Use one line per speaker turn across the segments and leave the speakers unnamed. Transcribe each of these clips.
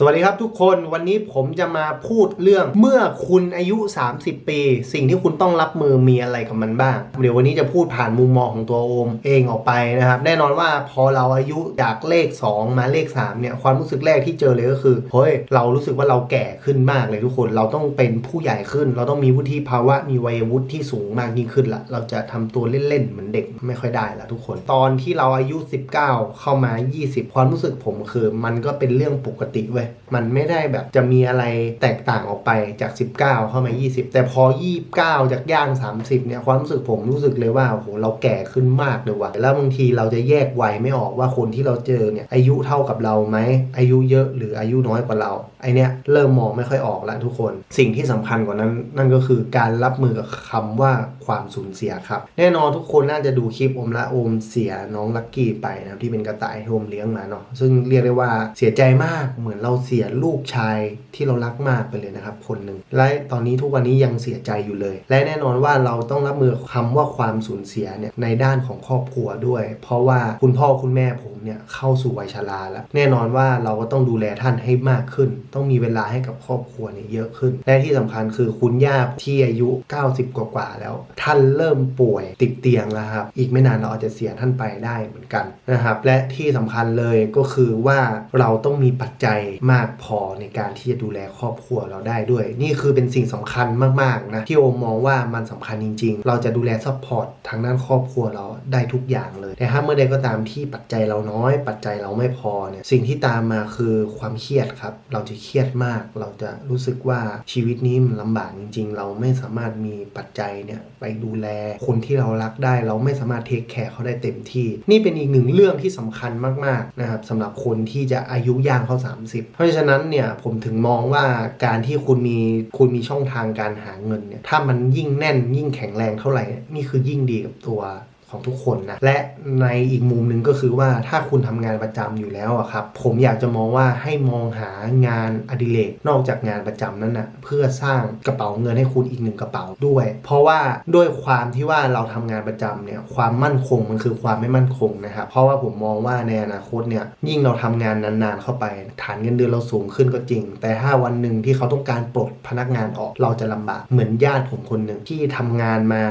สวัสดีครับทุกคนวันนี้ผมจะมาพูดเรื่องเมื่อคุณอายุ 30 ปี สิ่งที่คุณต้องรับมือมีอะไรกับมันบ้าง เดี๋ยววันนี้จะพูดผ่านมุมมองของตัวโอมเองออกไปนะครับ แน่นอนว่าพอเราอายุจากเลข 2 มาเลข3เนี่ยความรู้สึกแรกที่เจอเลยก็คือเฮ้ยเรารู้สึกว่าเราแก่ขึ้นมากเลยทุกคนเราต้องเป็นผู้ใหญ่ขึ้น เราต้องมีวุฒิภาวะมีวัยวุฒิที่สูงมากยิ่งขึ้นละเราจะทำตัวเล่นๆเหมือนเด็กไม่ค่อยได้ละทุกคน ตอนที่เราอายุ 19 เข้ามา 20 ความรู้สึกผมคือ มันก็เป็นเรื่องปกติเว้ยมันไม่ได้แบบจะมีอะไรแตกต่างออกไปจาก 19 เข้ามา 20 แต่พอ 29 จากย่าง 30 เนี่ยความรู้สึกผมรู้สึกเลยว่าโอ้โหเราแก่ขึ้นมากเลยว่ะแล้วบางทีเราจะแยกวัยไม่ออกว่าคนที่เราเจอเนี่ยอายุเท่ากับเราไหมอายุเยอะหรืออายุน้อยกว่าเราไอเนี้ยเริ่มมองไม่ค่อยออกแล้วทุกคน สิ่งที่สำคัญกว่านั้น นั่นก็คือการรับมือกับคำว่าความสูญเสียครับ แน่นอนทุกคนน่าจะดูคลิปอมละโอมเสียน้องลักกี้ไปนะครับที่เป็นกระต่ายที่โอมเลี้ยงมาเนาะซึ่งเรียกได้ว่าเสียใจมากเหมือนเราเสียลูกชายที่เรารักมากไปเลยนะครับคนหนึ่งและตอนนี้ทุกวันนี้ยังเสียใจอยู่เลย และแน่นอนว่าเราต้องรับมือคำว่าความสูญเสียเนี่ยในด้านของครอบครัวด้วย เพราะว่าคุณพ่อคุณแม่ผมเนี่ยเข้าสู่วัยชราแล้ว แน่นอนว่าเราก็ต้องดูแลท่านให้มากขึ้นต้องมีเวลาให้กับครอบครัวเนี่ยเยอะขึ้น และที่สำคัญคือคุณย่าที่อายุ 90กว่าแล้ว ท่านเริ่มป่วยติดเตียงแล้วครับ อีกไม่นานเราอาจจะเสียท่านไปได้เหมือนกันนะครับ และที่สำคัญเลยก็คือว่าเราต้องมีปัจจัยมากพอในการที่จะดูแลครอบครัวเราได้ด้วย นี่คือเป็นสิ่งสำคัญมากๆนะที่โอมมองว่ามันสำคัญจริง ๆ เราจะดูแลซัพพอร์ตทางด้านครอบครัวเราได้ทุกอย่างเลยแต่ถ้าเมื่อใดก็ตามที่ปัจจัยเราน้อย ปัจจัยเราไม่พอเนี่ยสิ่งที่ตามมาคือความเครียดครับเราจะเครียดมาก เราจะรู้สึกว่าชีวิตนี้มันลำบากจริง ๆ เราไม่สามารถมีปัจจัยเนี่ยไปดูแลคนที่เรารักได้ เราไม่สามารถเทคแคร์เขาได้เต็มที่ นี่เป็นอีกหนึ่งเรื่องที่สำคัญมากๆนะครับสำหรับคนที่จะอายุย่างเข้า 30 เพราะฉะนั้นเนี่ยผมถึงมองว่าการที่คุณมีคุณมีช่องทางการหาเงินเนี่ยถ้ามันยิ่งแน่นยิ่งแข็งแรงเท่าไหร่นี่คือยิ่งดีกับตัว ของทุกคนนะ และในอีกมุมหนึ่งก็คือว่าถ้าคุณทำงานประจำอยู่แล้วอะครับ ผมอยากจะมองว่าให้มองหางานอดิเรกนอกจากงานประจำนั้นนะเพื่อสร้างกระเป๋าเงินให้คุณอีกหนึ่งกระเป๋าด้วย เพราะว่าด้วยความที่ว่าเราทำงานประจำเนี่ยความมั่นคงมันคือความไม่มั่นคงนะครับเพราะว่าผมมองว่าในอนาคตเนี่ยยิ่งเราทำงานนานๆเข้าไป ฐานเงินเดือนเราสูงขึ้นก็จริง แต่ถ้าวันหนึ่งที่เขาต้องการปลดพนักงานออกเราจะลำบากเหมือนญาติผมคนหนึ่งที่ทำงานมา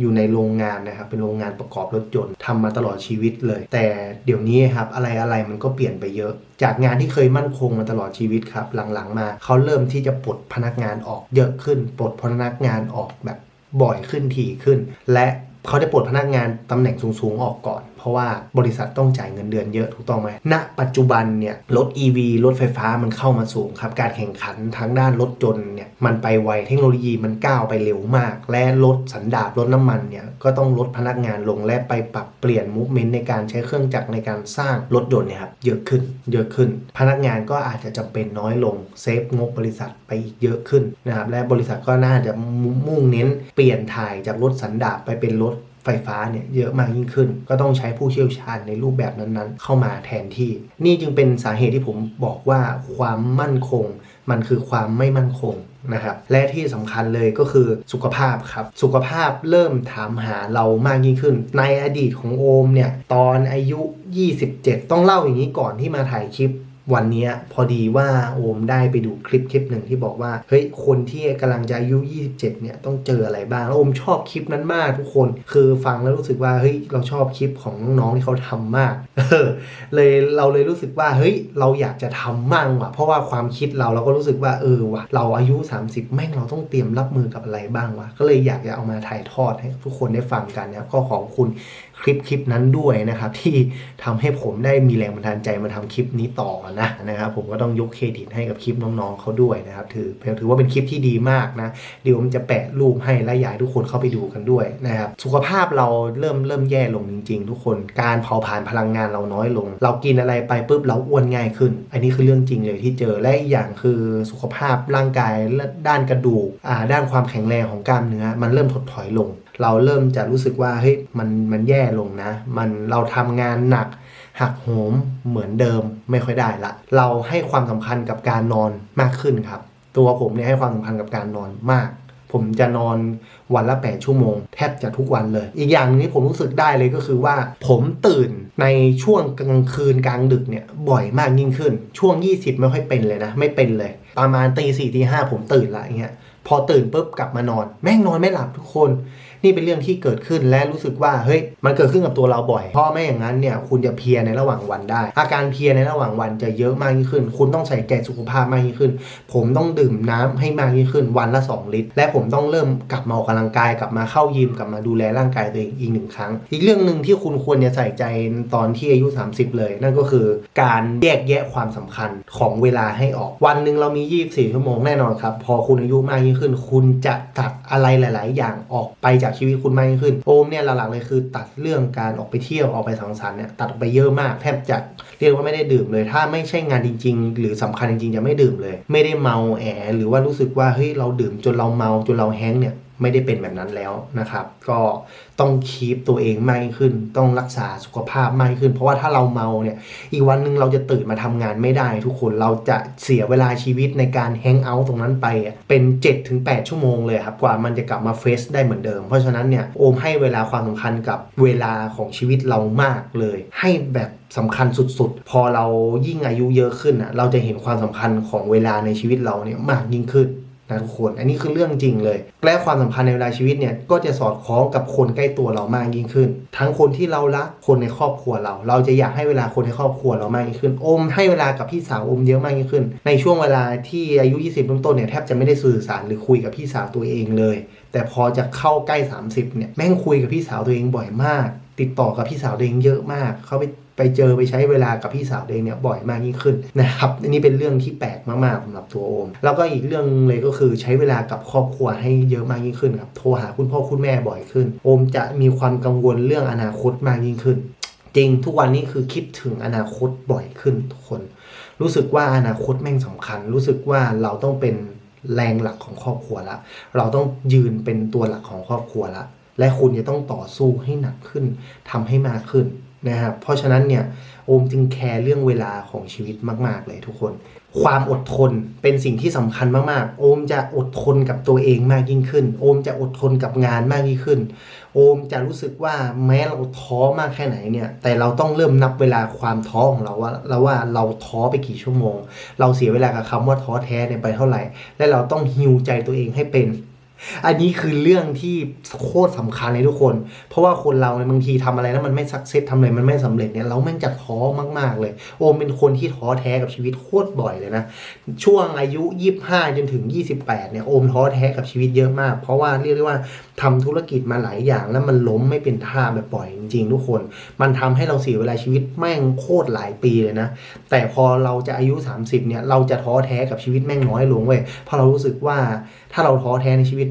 อยู่ในโรงงานนะครับเป็นโรงงานประกอบรถยนต์ทำมาตลอดชีวิตเลย แต่เดี๋ยวนี้ครับอะไรอะไรมันก็เปลี่ยนไปเยอะ จากงานที่เคยมั่นคงมาตลอดชีวิตครับ หลังๆ มาเขาเริ่มที่จะปลดพนักงานออกเยอะขึ้น ปลดพนักงานออกแบบบ่อยขึ้นถี่ขึ้น และเขาได้ปลดพนักงานตำแหน่งสูงๆออกก่อน ราะว่าบริษัทต้องจ่ายเงินเดือนเยอะถูกต้องไหมณปัจจุบันเนี่ยรถ EV รถไฟฟ้ามันเข้ามาสูงครับ การแข่งขันทางด้านรถยนเนี่ยมันไปไวเทคโนโลยีมันก้าวไปเร็วมาก และรถสันดาปรถน้ำมันเนี่ยก็ต้องลดพนักงานลงและไปปรับเปลี่ยนมูฟเมนต์ในการใช้เครื่องจักรในการสร้างรถยนต์เนี่ยครับเยอะขึ้น เยอะขึ้น พนักงานก็อาจจะจำเป็นน้อยลงเซฟงบบริษัทไปอีกเยอะขึ้นนะครับและบริษัทก็น่าจะมุ่งเน้นเปลี่ยนถ่ายจากรถสันดาปไปเป็นรถ ไฟฟ้าเนี่ยเยอะมากยิ่งขึ้น ก็ต้องใช้ผู้เชี่ยวชาญในรูปแบบนั้นๆ เข้ามาแทนที่ นี่จึงเป็นสาเหตุที่ผมบอกว่าความมั่นคง มันคือความไม่มั่นคงนะครับและที่สำคัญเลยก็คือสุขภาพครับ สุขภาพเริ่มถามหาเรามากยิ่งขึ้น ในอดีตของโอมเนี่ย ตอนอายุ 27 ต้องเล่าอย่างนี้ก่อนที่มาถ่ายคลิป วันนี้พอดีว่าโอมได้ไปดูคลิปคลิปหนึ่งที่บอกว่าเฮ้ยคนที่กำลังจะอายุ 27 เนี่ยต้องเจออะไรบ้างแล้วโอมชอบคลิปนั้นมากทุกคนคือฟังแล้วรู้สึกว่าเฮ้ยเราชอบคลิปของน้องๆที่เขาทำมากเลยเราเลยรู้สึกว่าเฮ้ยเราอยากจะทำมั่งว่ะ เพราะว่าความคิดเราเราก็รู้สึกว่าเออว่ะเราอายุ 30 แม่งเราต้องเตรียมรับมือกับอะไรบ้างวะก็เลยอยากจะเอามาถ่ายทอดให้ทุกคนได้ฟังกันนะก็ขอบคุณ คลิปคลิปนั้นด้วยนะครับ ที่ทำให้ผมได้มีแรงบันดาลใจมาทำคลิปนี้ต่อนะนะครับ ผมก็ต้องยกเครดิตให้กับคลิปน้องๆเขาด้วยนะครับ ถือถือว่าเป็นคลิปที่ดีมากนะเดี๋ยวผมจะแปะรูปให้และอยากทุกคนเข้าไปดูกันด้วยนะครับ สุขภาพเราเริ่มเริ่มแย่ลงจริง ๆ ทุกคนการเผาผลาญพลังงานเราน้อยลง เรากินอะไรไปปุ๊บเราอ้วนง่ายขึ้น อันนี้คือเรื่องจริงเลยที่เจอและอีกอย่างคือสุขภาพร่างกายและด้านกระดูกอ่าด้านความแข็งแรงของกล้ามเนื้อมันเริ่มถดถอยลง เราเริ่มจะรู้สึกว่าเฮ้ยมันมันแย่ลงนะ มันเราทำงานหนักหักโหมเหมือนเดิมไม่ค่อยได้ละ เราให้ความสำคัญกับการนอนมากขึ้นครับ ตัวผมเนี่ยให้ความสำคัญกับการนอนมาก ผมจะนอนวันละ 8 ชั่วโมง แทบจะทุกวันเลย อีกอย่างหนึงที่ผมรู้สึกได้เลยก็คือว่า ผมตื่นในช่วงกลางคืนกลางดึกเนี่ยบ่อยมากยิ่งขึ้น ช่วง 20 ไม่ค่อยเป็นเลยนะ ไม่เป็นเลย ประมาณตีสี่ตีห้าผมตื่นละอย่างเงี้ยพอตื่นปุ๊บกลับมานอน แม่งนอนไม่หลับทุกคน นี่เป็นเรื่องที่เกิดขึ้นและรู้สึกว่าเฮ้ยมันเกิดขึ้นกับตัวเราบ่อย เพราะไม่อย่างนั้นเนี่ยคุณจะเพียในระหว่างวันได้ อาการเพียในระหว่างวันจะเยอะมากยิ่งขึ้น คุณต้องใส่ใจสุขภาพมากยิ่งขึ้น ผมต้องดื่มน้ำให้มากยิ่งขึ้นวันละ 2 ลิตร และผมต้องเริ่มกลับมาออกกำลังกายกลับมาเข้ายิมกลับมาดูแลร่างกายตัวเองอีกหนึ่งครั้ง อีกเรื่องหนึ่งที่คุณควรจะใส่ใจตอนที่อายุ 30 เลย นั่นก็คือการแยกแยะความสำคัญของเวลาให้ออกวันหนึ่งเรามี 24 ชั่วโมงแน่นอนครับพอคุณอายุมากยิ่งขึ้น คุณจะตัดอะไรหลาย ๆ อย่างออกไปจากชีวิตคุณมากยิ่งขึ้น โอมเนี่ยหลักๆเลยคือ ตัดเรื่องการออกไปเที่ยวออกไปสังสรรค์เนี่ยตัดออกไปเยอะมากแทบจะเรียกว่าไม่ได้ดื่มเลย ถ้าไม่ใช่งานจริง ๆ หรือสำคัญจริงๆจะไม่ดื่มเลย ไม่ได้เมาแอหรือว่ารู้สึกว่าเฮ้ยเราดื่มจนเราเมาจนเราแฮงเนี่ย ไม่ได้เป็นแบบนั้นแล้วนะครับ ก็ต้องคีปตัวเองมากขึ้น ต้องรักษาสุขภาพมากขึ้น เพราะว่าถ้าเราเมาเนี่ยอีกวันหนึ่งเราจะตื่นมาทำงานไม่ได้ทุกคนเราจะเสียเวลาชีวิตในการแฮงเอาท์ตรงนั้นไปเป็น 7-8 ชั่วโมงเลยครับกว่ามันจะกลับมาเฟสได้เหมือนเดิม เพราะฉะนั้นเนี่ยโอมให้เวลาความสำคัญกับเวลาของชีวิตเรามากเลย ให้แบบสำคัญสุดๆ พอเรายิ่งอายุเยอะขึ้นอะเราจะเห็นความสำคัญของเวลาในชีวิตเราเนี่ยมากยิ่งขึ้น นะทุกคนอันนี้คือเรื่องจริงเลย และความสำคัญในเวลาชีวิตเนี่ยก็จะสอดคล้องกับคนใกล้ตัวเรามากยิ่งขึ้น ทั้งคนที่เรารักคนในครอบครัวเรา เราจะอยากให้เวลาคนในครอบครัวเรามากยิ่งขึ้น อมให้เวลากับพี่สาวอมเยอะมากยิ่งขึ้น ในช่วงเวลาที่อายุ 20ต้นๆเนี่ยแทบจะไม่ได้สื่อสารหรือคุยกับพี่สาวตัวเองเลย แต่พอจะเข้าใกล้ 30เนี่ยแม่งคุยกับพี่สาวตัวเองบ่อยมาก ติดต่อกับพี่สาวตัวเองเยอะมาก เขาไป ไปเจอไปใช้เวลากับพี่สาวเองเนี่ยบ่อยมากยิ่งขึ้นนะครับอันนี้เป็นเรื่องที่แปลกมากๆสำหรับตัวโอม แล้วก็อีกเรื่องเลยก็คือใช้เวลากับครอบครัวให้เยอะมากยิ่งขึ้นครับโทรหาคุณพ่อคุณแม่บ่อยขึ้น โอมจะมีความกังวลเรื่องอนาคตมากยิ่งขึ้น จริงทุกวันนี้คือคิดถึงอนาคตบ่อยขึ้นทุกคน รู้สึกว่าอนาคตแม่งสำคัญ รู้สึกว่าเราต้องเป็นแรงหลักของครอบครัวละ เราต้องยืนเป็นตัวหลักของครอบครัวละ และคุณจะต้องต่อสู้ให้หนักขึ้นทำให้มากขึ้น นะครับเพราะฉะนั้นเนี่ยโอมจึงแคร์เรื่องเวลาของชีวิตมาก ๆ เลยทุกคน ความอดทนเป็นสิ่งที่สำคัญมาก ๆ โอมจะอดทนกับตัวเองมากยิ่งขึ้น โอมจะอดทนกับงานมากยิ่งขึ้น โอมจะรู้สึกว่าแม้เราท้อมากแค่ไหนเนี่ย แต่เราต้องเริ่มนับเวลาความท้อของเราว่าเราว่าเราท้อไปกี่ชั่วโมง เราเสียเวลากับคำว่าท้อแท้เนี่ยไปเท่าไหร่ และเราต้องฮิวใจตัวเองให้เป็น อันนี้คือเรื่องที่โคตรสำคัญเลยทุกคน เพราะว่าคนเราเนี่ยบางทีทำอะไรแล้วมันไม่สักเซสทำอะไรมันไม่สำเร็จเนี่ยเราแม่งจะท้อมากๆเลย โอมเป็นคนที่ท้อแท้กับชีวิตโคตรบ่อยเลยนะ ช่วงอายุ 25 จนถึง 28 เนี่ยโอมท้อแท้กับชีวิตเยอะมาก เพราะว่าเรียกได้ว่าทำธุรกิจมาหลายอย่างแล้วมันล้มไม่เป็นท่าแบบปล่อยจริงๆทุกคน มันทำให้เราเสียเวลาชีวิตแม่งโคตรหลายปีเลยนะ แต่พอเราจะอายุ 30 เนี่ยเราจะท้อแท้กับชีวิตแม่งน้อยลงเว้ยเพราะเรารู้สึกว่า ถ้าเราท้อแท้ในชีวิต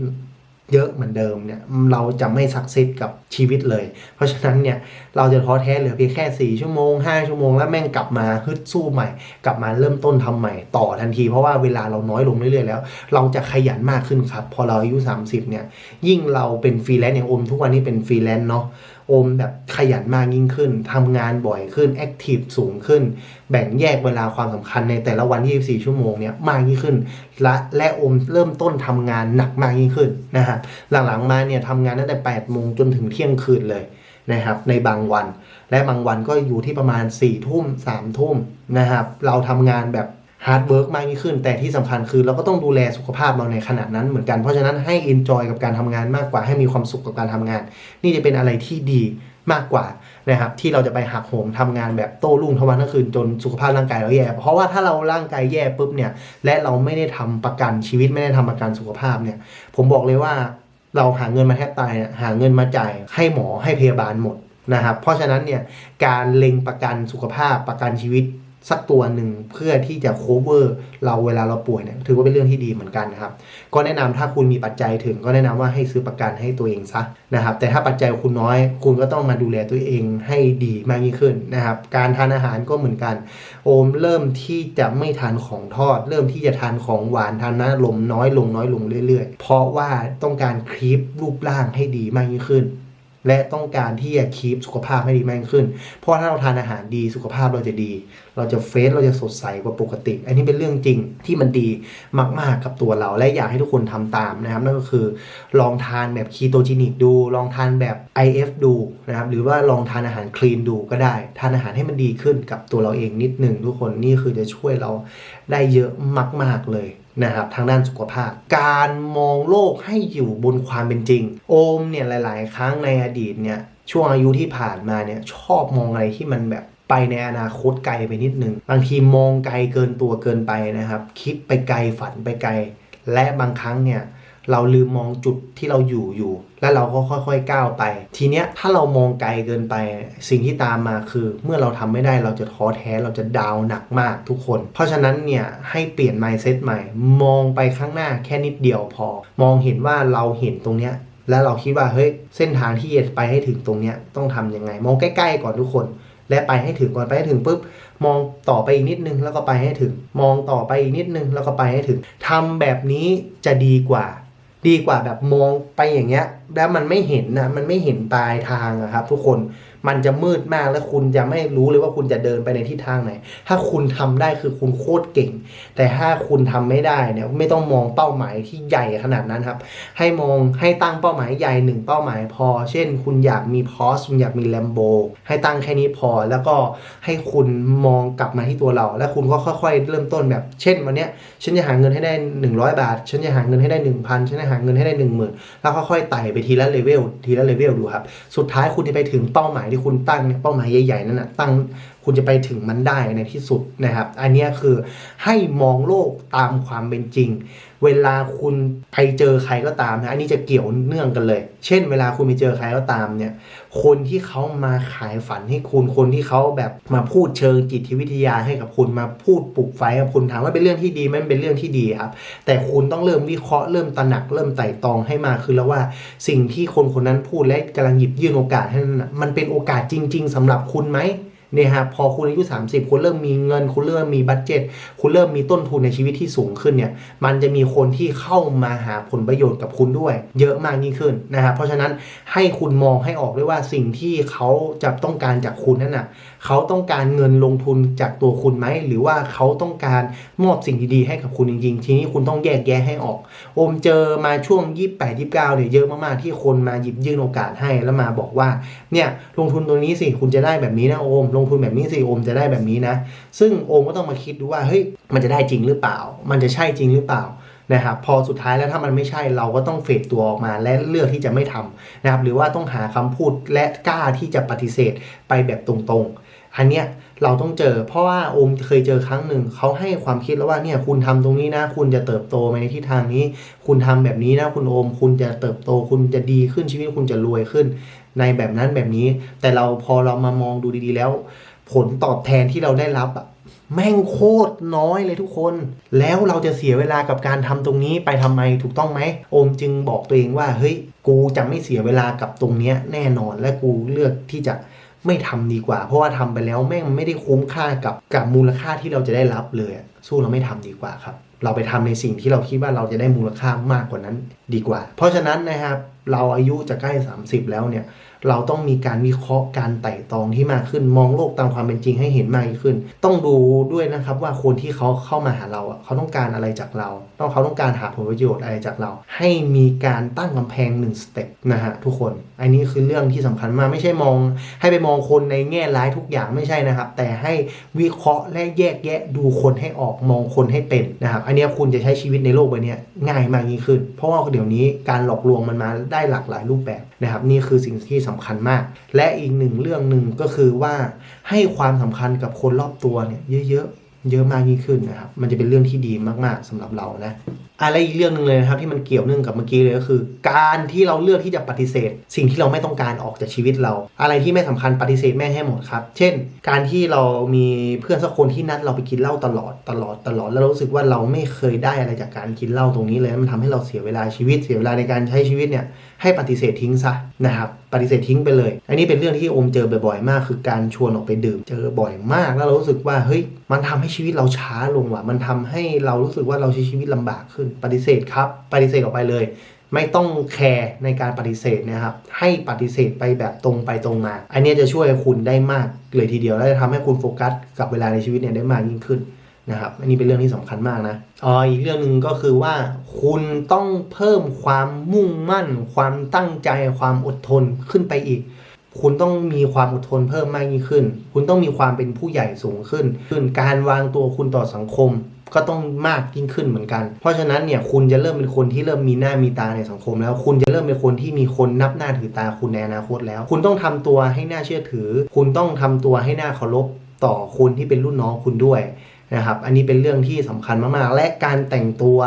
เยอะเหมือนเดิมเนี่ยเราจะไม่สักเซสกับชีวิตเลย เพราะฉะนั้นเนี่ยเราจะท้อแท้เหลือเพียงแค่ 4 ชั่วโมง 5 ชั่วโมงแล้วแม่งกลับมาฮึดสู้ใหม่ กลับมาเริ่มต้นทำใหม่ต่อทันที เพราะว่าเวลาเราน้อยลงเรื่อยๆแล้ว เราจะขยันมากขึ้นครับ พอเราอายุ 30เนี่ยยิ่งเราเป็นฟรีแลนซ์อย่างอมทุกวันนี้เป็นฟรีแลนซ์เนาะ โอมแบบขยันมากยิ่งขึ้นทำงานบ่อยขึ้นแอคทีฟสูงขึ้น แบ่งแยกเวลาความสำคัญในแต่ละวัน 24 ชั่วโมงเนี่ยมากยิ่งขึ้น และและโอมเริ่มต้นทำงานหนักมากยิ่งขึ้นนะฮะหลังๆมาเนี่ยทำงานตั้งแต่8โมงจนถึงเที่ยงคืนเลยนะครับในบางวัน และบางวันก็อยู่ที่ประมาณ4ี่ทุ่มสามทุ่มนะครับเราทำงานแบบ ฮาร์ดเวิร์กมากยิ่งขึ้น แต่ที่สำคัญคือเราก็ต้องดูแลสุขภาพเราในขณะนั้นเหมือนกันเพราะฉะนั้นให้อินจอยกับการทำงานมากกว่าให้มีความสุขกับการทำงาน นี่จะเป็นอะไรที่ดีมากกว่านะครับที่เราจะไปหักโหมทำงานแบบโต้รุ่งทั้งวันทั้งคืนจนสุขภาพร่างกายเราแย่ เพราะว่าถ้าเราร่างกายแย่ปุ๊บเนี่ยและเราไม่ได้ทำประกันชีวิตไม่ได้ทำประกันสุขภาพเนี่ยผมบอกเลยว่าเราหาเงินมาแทบตายเนี่ยหาเงินมาจ่ายให้หมอให้พยาบาลหมดนะครับเพราะฉะนั้นเนี่ยการเล็งประกันสุขภาพประกันชีวิต สักตัวหนึ่งเพื่อที่จะ cover เราเวลาเราป่วยเนี่ยถือว่าเป็นเรื่องที่ดีเหมือนกันนะครับ ก็แนะนำถ้าคุณมีปัจจัยถึงก็แนะนำว่าให้ซื้อประกันให้ตัวเองซะนะครับ แต่ถ้าปัจจัยคุณน้อย คุณก็ต้องมาดูแลตัวเองให้ดีมากยิ่งขึ้นนะครับ การทานอาหารก็เหมือนกัน โอมเริ่มที่จะไม่ทานของทอด เริ่มที่จะทานของหวานทานน้ำลมน้อยลงน้อยลงเรื่อย ๆ เพราะว่าต้องการคลิปรูปร่างให้ดีมากยิ่งขึ้น และต้องการที่จะคีปสุขภาพให้ดีมากยิ่งขึ้น เพราะถ้าเราทานอาหารดีสุขภาพเราจะดี เราจะเฟซเราจะสดใสกว่าปกติ อันนี้เป็นเรื่องจริงที่มันดีมาก ๆ กับตัวเรา และอยากให้ทุกคนทำตามนะครับ นั่นก็คือลองทานแบบคีโตจินิกดู ลองทานแบบ IF ดูนะครับหรือว่าลองทานอาหารคลีนดูก็ได้ ทานอาหารให้มันดีขึ้นกับตัวเราเองนิดหนึ่งทุกคนนี่คือจะช่วยเราได้เยอะมาก ๆเลย นะครับทางด้านสุขภาพ การมองโลกให้อยู่บนความเป็นจริง โอมเนี่ยหลาย ๆ ครั้งในอดีตเนี่ยช่วงอายุที่ผ่านมาเนี่ยชอบมองอะไรที่มันแบบไปในอนาคตไกลไปนิดนึง บางทีมองไกลเกินตัวเกินไปนะครับ คิดไปไกลฝันไปไกล และบางครั้งเนี่ย เราลืมมองจุดที่เราอยู่อยู่ แล้วเราก็ค่อยๆก้าวไป ทีเนี้ยถ้าเรามองไกลเกินไปสิ่งที่ตามมาคือ เมื่อเราทำไม่ได้เราจะท้อแท้เราจะดาวหนักมากทุกคน เพราะฉะนั้นเนี่ยให้เปลี่ยน mindset ใหม่ มองไปข้างหน้าแค่นิดเดียวพอ มองเห็นว่าเราเห็นตรงเนี้ยแล้วเราคิดว่าเฮ้ยเส้นทางที่จะไปให้ถึงตรงเนี้ยต้องทำยังไง มองใกล้ๆก่อนทุกคน และไปให้ถึงก่อนไปให้ถึงปุ๊บมองต่อไปอีกนิดนึงแล้วก็ไปให้ถึง มองต่อไปอีกนิดนึงแล้วก็ไปให้ถึงทำแบบนี้จะดีกว่า ดีกว่าแบบมองไปอย่างเงี้ย แล้วมันไม่เห็นนะมันไม่เห็นปลายทางอะครับ ทุกคน มันจะมืดมากแล้วคุณจะไม่รู้เลยว่าคุณจะเดินไปในทิศทางไหน ถ้าคุณทำได้คือคุณโคตรเก่ง แต่ถ้าคุณทำไม่ได้เนี่ยไม่ต้องมองเป้าหมายที่ใหญ่ขนาดนั้นครับ ให้มองให้ตั้งเป้าหมายใหญ่หนึ่งเป้าหมายพอ เช่น คุณอยากมีพอสคุณอยากมีแลมโบให้ตั้งแค่นี้พอ แล้วก็ให้คุณมองกลับมาที่ตัวเรา แล้วคุณก็ค่อยๆ เริ่มต้นแบบ เช่นวันเนี้ยฉันจะหาเงินให้ได้ 100 บาท ฉันจะหาเงินให้ได้ 1,000 ฉันจะหาเงินให้ได้ 10,000 แล้วค่อยๆไต่ไปทีละเลเวลทีละเลเวลดูครับ สุดท้ายคุณจะไปถึงเป้าหมายที่คุณตั้งเป้าหมายใหญ่ๆนั่นนะตั้งคุณจะไปถึงมันได้ในที่สุดนะครับ อันนี้คือให้มองโลกตามความเป็นจริง เวลาคุณไปเจอใครก็ตามนะอันนี้จะเกี่ยวเนื่องกันเลย เช่น เวลาคุณไปเจอใครก็ตามเนี่ย คนที่เขามาขายฝันให้คุณ คนที่เขาแบบมาพูดเชิงจิตวิทยาให้กับคุณมาพูดปลุกไฟกับคุณถามว่าเป็นเรื่องที่ดีไหมมันเป็นเรื่องที่ดีครับ แต่คุณต้องเริ่มวิเคราะห์เริ่มตระหนักเริ่มไต่ตองให้มากขึ้นแล้วว่า สิ่งที่คนคนนั้นพูดและกำลังหยิบยื่นโอกาสให้นั้นมันเป็นโอกาสจริง ๆสำหรับคุณไหม เนี่ยครับพอคุณอายุ 30 คุณเริ่มมีเงิน คุณเริ่มมีบัตเจ็ต คุณเริ่มมีต้นทุนในชีวิตที่สูงขึ้นเนี่ย มันจะมีคนที่เข้ามาหาผลประโยชน์กับคุณด้วย เยอะมากยิ่งขึ้นนะครับเพราะฉะนั้นให้คุณมองให้ออกด้วยว่าสิ่งที่เขาจะต้องการจากคุณนั่นน่ะ เขาต้องการเงินลงทุนจากตัวคุณไหม หรือว่าเขาต้องการมอบสิ่งดีๆให้กับคุณจริงๆ ทีนี้คุณต้องแยกแยะให้ออก โอมเจอมาช่วง 28 29เนี่ยเยอะมากๆที่คนมาหยิบยื่นโอกาสให้แล้วมาบอกว่า เนี่ยลงทุนตรงนี้สิคุณจะได้แบบนี้นะโอมลงทุนแบบนี้สิโอมจะได้แบบนี้นะ ซึ่งโอมก็ต้องมาคิดดูว่าเฮ้ยมันจะได้จริงหรือเปล่า มันจะใช่จริงหรือเปล่านะครับพอสุดท้ายแล้วถ้ามันไม่ใช่เราก็ต้องเฟดตัวออกมาและเลือกที่จะไม่ทำนะครับหรือว่าต้องหาคำพูดและกล้าที่จะปฏิเสธไปแบบตรงๆ อันเนี้ย เราต้องเจอ เพราะว่าโอมเคยเจอครั้งหนึ่งเขาให้ความคิดแล้วว่าเนี่ยคุณทำตรงนี้นะ คุณจะเติบโตในทิศทางนี้ คุณทำแบบนี้นะคุณโอม คุณจะเติบโต คุณจะดีขึ้นชีวิตคุณจะรวยขึ้น ในแบบนั้นแบบนี้ แต่เราพอเรามามองดูดีๆแล้ว ผลตอบแทนที่เราได้รับอะแม่งโคตรน้อยเลยทุกคน แล้วเราจะเสียเวลากับการทำตรงนี้ไปทำไมถูกต้องไหม โอมจึงบอกตัวเองว่า เฮ้ย กูจะไม่เสียเวลากับตรงเนี้ยแน่นอน และกูเลือกที่จะ ไม่ทำดีกว่า เพราะว่าทำไปแล้วแม่งไม่ได้คุ้มค่ากับกับมูลค่าที่เราจะได้รับเลย สู้เราไม่ทำดีกว่าครับ เราไปทำในสิ่งที่เราคิดว่าเราจะได้มูลค่ามากกว่านั้นดีกว่า เพราะฉะนั้นนะครับเราอายุจะใกล้ 30 แล้วเนี่ย เราต้องมีการวิเคราะห์การไต่ตองที่มากขึ้น มองโลกตามความเป็นจริงให้เห็นมากยิ่งขึ้น ต้องดูด้วยนะครับว่าคนที่เขาเข้ามาหาเราเขาต้องการอะไรจากเรา ต้องเขาต้องการหาผลประโยชน์อะไรจากเรา ให้มีการตั้งกำแพงหนึ่งสเต็ปนะฮะทุกคน อันนี้คือเรื่องที่สำคัญมากไม่ใช่มอง ให้ไปมองคนในแง่ร้ายทุกอย่างไม่ใช่นะครับ แต่ให้วิเคราะห์และแยกแยะดูคนให้ออกมองคนให้เป็นนะครับอันนี้คุณจะใช้ชีวิตในโลกใบนี้ง่ายมากยิ่งขึ้น เพราะว่าเดี๋ยวนี้การหลอกลวงมันมาได้หลากหลายรูปแบบนะครับนี่คือสิ่งที่สาคัญมาก และอีกหนึ่งเรื่องหนึ่งก็คือว่าให้ความสำคัญกับคนรอบตัวเนี่ยเยอะๆเยอะมากยิ่งขึ้นนะครับ มันจะเป็นเรื่องที่ดีมากๆสำหรับเรานะ อะไรอีกเรื่องหนึ่งเลยนะครับที่มันเกี่ยวเนื่องกับเมื่อกี้เลยก็คือ การที่เราเลือกที่จะปฏิเสธ สิ่งที่เราไม่ต้องการออกจากชีวิตเรา อะไรที่ไม่สำคัญปฏิเสธแม่งให้หมดครับ เช่น การที่เรามีเพื่อนสักคนที่นัดเราไปกินเหล้าตลอดตลอดตลอดแล้วรู้สึกว่าเราไม่เคยได้อะไรจากการกินเหล้าตรงนี้เลยมันทำให้เราเสียเวลาชีวิต เสียเวลาในการใช้ชีวิตเนี่ยให้ปฏิเสธทิ้งซะนะครับปฏิเสธทิ้งไปเลย อันนี้เป็นเรื่องที่โอมเจอบ่อยๆมาก คือการชวนออกไปดื่มเจอบ่อยมาก แล้วเรารู้สึกว่าเฮ้ยมันทำให้ชีวิตเราช้าลงว่ะมันทำให้เรารู้สึกว่าเราใช้ชีวิตลำบากขึ้นปฏิเสธครับ ปฏิเสธออกไปเลย ไม่ต้องแคร์ในการปฏิเสธนะครับ ให้ปฏิเสธไปแบบตรงไปตรงมา อันเนี้ยจะช่วยคุณได้มากเลยทีเดียวและจะทำให้คุณโฟกัสกับเวลาในชีวิตเนี่ยได้มากยิ่งขึ้นนะครับ อันนี้เป็นเรื่องที่สำคัญมากนะอ๋ออีกเรื่องหนึ่งก็คือว่า คุณต้องเพิ่มความมุ่งมั่น ความตั้งใจ ความอดทนขึ้นไปอีก คุณต้องมีความอดทนเพิ่มมากยิ่งขึ้น คุณต้องมีความเป็นผู้ใหญ่สูงขึ้น ขึ้นการวางตัวคุณต่อสังคม ก็ต้องมากยิ่งขึ้นเหมือนกัน เพราะฉะนั้นเนี่ยคุณจะเริ่มเป็นคนที่เริ่มมีหน้ามีตาในสังคมแล้ว คุณจะเริ่มเป็นคนที่มีคนนับหน้าถือตาคุณในอนาคตแล้ว คุณต้องทำตัวให้หน้าเชื่อถือ คุณต้องทำตัวให้หน้าเคารพต่อคนที่เป็นรุ่นน้องคุณด้วย นะครับอันนี้เป็นเรื่องที่สำคัญมากๆ และการแต่งตัว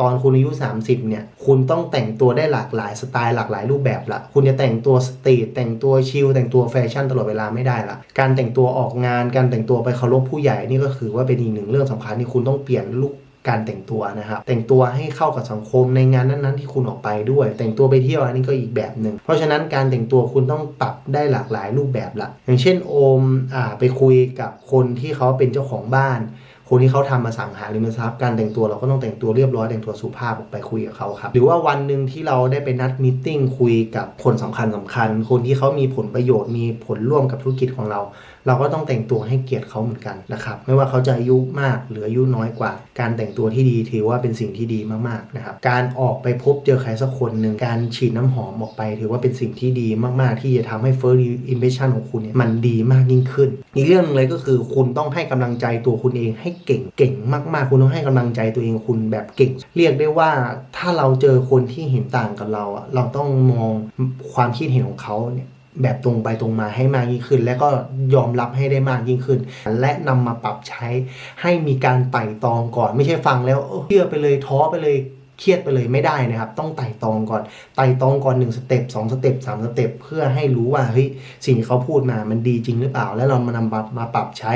ตอนคุณอายุ 30เนี่ยคุณต้องแต่งตัวได้หลากหลายสไตล์หลากหลายรูปแบบละคุณจะแต่งตัวสตรีทแต่งตัวชิลแต่งตัวแฟชั่นตลอดเวลาไม่ได้ละการแต่งตัวออกงาน การแต่งตัวไปเคารพผู้ใหญ่นี่ก็คือว่าเป็นอีกหนึ่งเรื่องสำคัญที่คุณต้องเปลี่ยนลุค การแต่งตัวนะครับ แต่งตัวให้เข้ากับสังคมในงานนั้นๆที่คุณออกไปด้วย แต่งตัวไปเที่ยวอันนี้ก็อีกแบบหนึ่งเพราะฉะนั้นการแต่งตัวคุณต้องปรับได้หลากหลายรูปแบบละอย่างเช่นโอมอ่าไปคุยกับคนที่เขาเป็นเจ้าของบ้านคนที่เขาทำมาสั่งหาริมทรัพย์การแต่งตัวเราก็ต้องแต่งตัวเรียบร้อยแต่งตัวสุภาพออกไปคุยกับเขาครับ หรือว่าวันหนึ่งที่เราได้ไปนัดมิ팅คุยกับคนสำคัญสำคัญ คนที่เขามีผลประโยชน์มีผลร่วมกับธุรกิจของเรา เราก็ต้องแต่งตัวให้เกียรติเขาเหมือนกันนะครับไม่ว่าเขาจะอายุมากหรืออายุน้อยกว่า การแต่งตัวที่ดีถือว่าเป็นสิ่งที่ดีมากๆนะครับการออกไปพบเจอใครสักคนหนึ่งการฉีดน้ำหอมออกไป ถือว่าเป็นสิ่งที่ดีมากๆ ที่จะทำให้ first impression ของคุณเนี่ยมันดีมากยิ่งขึ้น อีกเรื่องหนึงเลยก็คือคุณต้องให้กำลังใจตัวคุณเองให้เก่งเก่งมากๆ คุณต้องให้กำลังใจตัวเองคุณแบบเก่ง เรียกได้ว่าถ้าเราเจอคนที่เห็นต่างกับเราอะเราต้องมองความคิดเห็นของเขาเนี่ย แบบตรงไปตรงมาให้มากยิ่งขึ้น และก็ยอมรับให้ได้มากยิ่งขึ้น และนำมาปรับใช้ให้มีการไต่ตองก่อนไม่ใช่ฟังแล้วเออเชื่อไปเลยท้อไปเลย เครียดไปเลยไม่ได้นะครับ ต้องไต่ตองก่อนไต่ตองก่อน1สเต็ป2สเต็ป3สเต็ปเพื่อให้รู้ว่าเฮ้ยสิ่งที่เขาพูดมามันดีจริงหรือเปล่า แล้วเรามานำมามาปรับใช้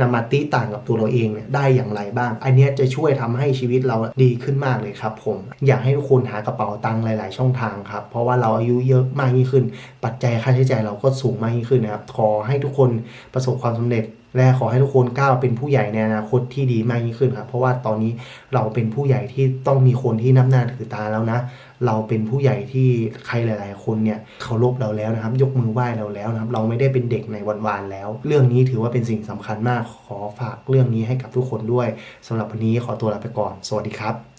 นำมาตีต่างกับตัวเราเองเนี่ยได้อย่างไรบ้าง อันเนี้ยจะช่วยทำให้ชีวิตเราดีขึ้นมากเลยครับ ผมอยากให้ทุกคนหากระเป๋าตังค์หลาย ๆ ช่องทางครับ เพราะว่าเราอายุเยอะมากยิ่งขึ้น ปัจจัยค่าใช้จ่ายเราก็สูงมากยิ่งขึ้นนะครับขอให้ทุกคนประสบความสำเร็จ และขอให้ทุกคนก้าวเป็นผู้ใหญ่ในอนาคตที่ดีมากยิ่งขึ้นครับ เพราะว่าตอนนี้เราเป็นผู้ใหญ่ที่ต้องมีคนที่นับหน้าถือตาแล้วนะ เราเป็นผู้ใหญ่ที่ใครหลาย ๆ คนเนี่ยเคารพเราแล้วนะครับ ยกมือไหว้เราแล้วนะครับ เราไม่ได้เป็นเด็กในวันวานๆแล้ว เรื่องนี้ถือว่าเป็นสิ่งสำคัญมากขอฝากเรื่องนี้ให้กับทุกคนด้วยสำหรับวันนี้ขอตัวลาไปก่อน สวัสดีครับ